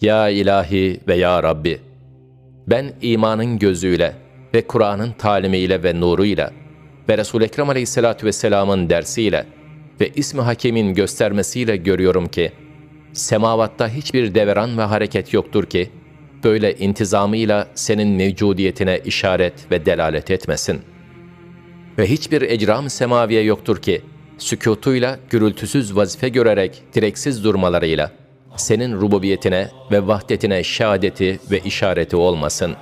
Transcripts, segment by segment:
Ya ilahi ve ya Rabbi, ben imanın gözüyle ve Kur'an'ın talimiyle ve nuruyla ve Resul-i Ekrem Aleyhisselatü Vesselam'ın dersiyle ve İsmi Hakim'in göstermesiyle görüyorum ki, semavatta hiçbir deveran ve hareket yoktur ki, böyle intizamıyla senin mevcudiyetine işaret ve delalet etmesin. Ve hiçbir ecram semaviye yoktur ki, sükutuyla gürültüsüz vazife görerek direksiz durmalarıyla, senin rububiyetine ve vahdetine şehadeti ve işareti olmasın.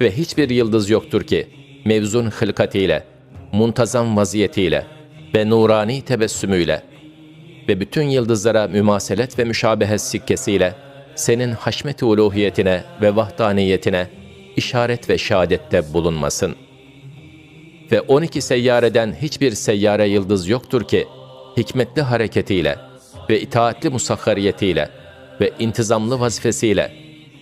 Ve hiçbir yıldız yoktur ki, mevzun hılkatiyle, muntazam vaziyetiyle ve nurani tebessümüyle ve bütün yıldızlara mümaselet ve müşabehet sikkesiyle senin haşmet-i uluhiyetine ve vahdaniyetine işaret ve şehadette bulunmasın. Ve 12 seyyareden hiçbir seyyare yıldız yoktur ki hikmetli hareketiyle ve itaatli musakhariyetiyle ve intizamlı vazifesiyle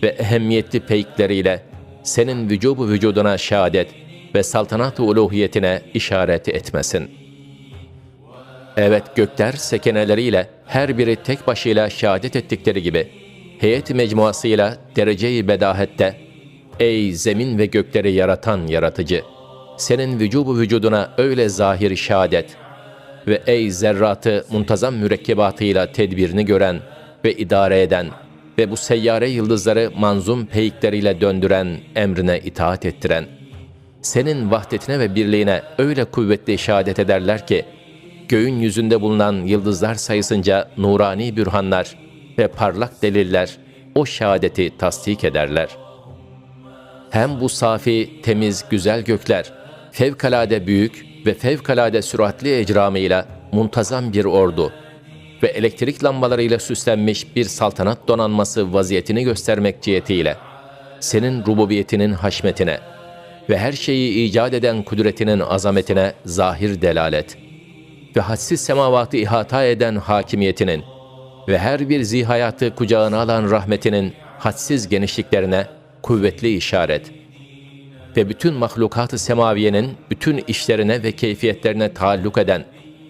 ve ehemmiyetli peykleriyle senin vücubu vücuduna şehadet ve saltanat-ı uluhiyetine işaret etmesin. Evet gökler sekeneleriyle her biri tek başıyla şehadet ettikleri gibi heyet mecmuasıyla derece-i bedahette ey zemin ve gökleri yaratan yaratıcı senin vücubu vücuduna öyle zahir şehadet ve ey zerratı muntazam mürekkebatıyla tedbirini gören ve idare eden ve bu seyyare yıldızları manzum peyikleriyle döndüren, emrine itaat ettiren, senin vahdetine ve birliğine öyle kuvvetli şehadet ederler ki, göğün yüzünde bulunan yıldızlar sayısınca nurani bürhanlar ve parlak deliller o şehadeti tasdik ederler. Hem bu safi, temiz, güzel gökler, fevkalade büyük ve fevkalade süratli ecramıyla muntazam bir ordu ve elektrik lambalarıyla süslenmiş bir saltanat donanması vaziyetini göstermek cihetiyle, senin rububiyetinin haşmetine ve her şeyi icat eden kudretinin azametine zahir delalet ve hadsiz semavatı ihata eden hakimiyetinin ve her bir zihayatı kucağına alan rahmetinin hadsiz genişliklerine kuvvetli işaret ve bütün mahlukat-ı semaviyenin bütün işlerine ve keyfiyetlerine taalluk eden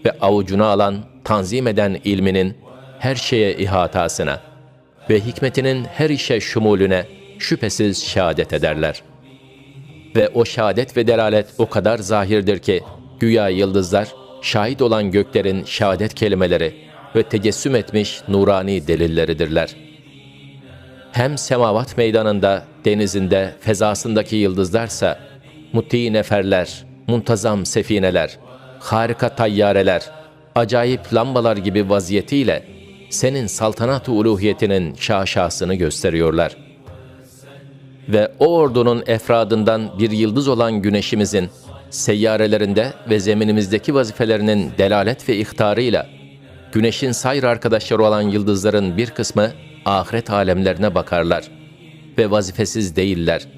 ve avucuna alan, tanzim eden ilminin her şeye ihatasına ve hikmetinin her işe şumulüne şüphesiz şehadet ederler. Ve o şehadet ve delalet o kadar zahirdir ki, güya yıldızlar, şahit olan göklerin şehadet kelimeleri ve tecessüm etmiş nurani delilleridirler. Hem semavat meydanında, denizinde, fezasındaki yıldızlarsa, mutti neferler, muntazam sefineler, harika tayyareler, acayip lambalar gibi vaziyetiyle senin saltanat-ı uluhiyetinin şaşasını gösteriyorlar. Ve o ordunun efradından bir yıldız olan güneşimizin seyyarelerinde ve zeminimizdeki vazifelerinin delalet ve ihtarıyla güneşin sayr arkadaşları olan yıldızların bir kısmı ahiret alemlerine bakarlar ve vazifesiz değiller.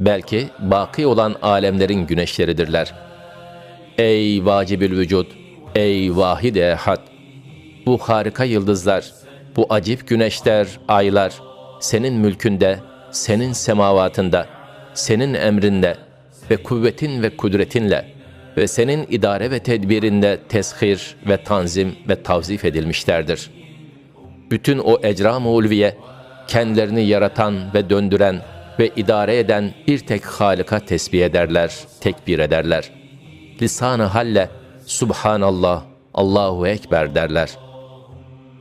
Belki baki olan alemlerin güneşleridirler. Ey vacibül vücud, ey vahid ehad! Bu harika yıldızlar, bu acip güneşler, aylar, senin mülkünde, senin semavatında, senin emrinde ve kuvvetin ve kudretinle ve senin idare ve tedbirinde teshir ve tanzim ve tavzif edilmişlerdir. Bütün o ecram-ı ulviye, kendilerini yaratan ve döndüren ve idare eden bir tek Halık'a tesbih ederler, tekbir ederler. Lisan-ı halle, Subhanallah, Allahu Ekber derler.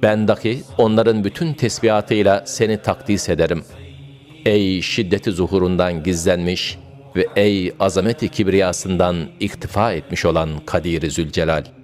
Ben dahi onların bütün tesbihatıyla seni takdis ederim. Ey şiddeti zuhurundan gizlenmiş ve ey azameti kibriyasından iktifa etmiş olan Kadir-i Zülcelal.''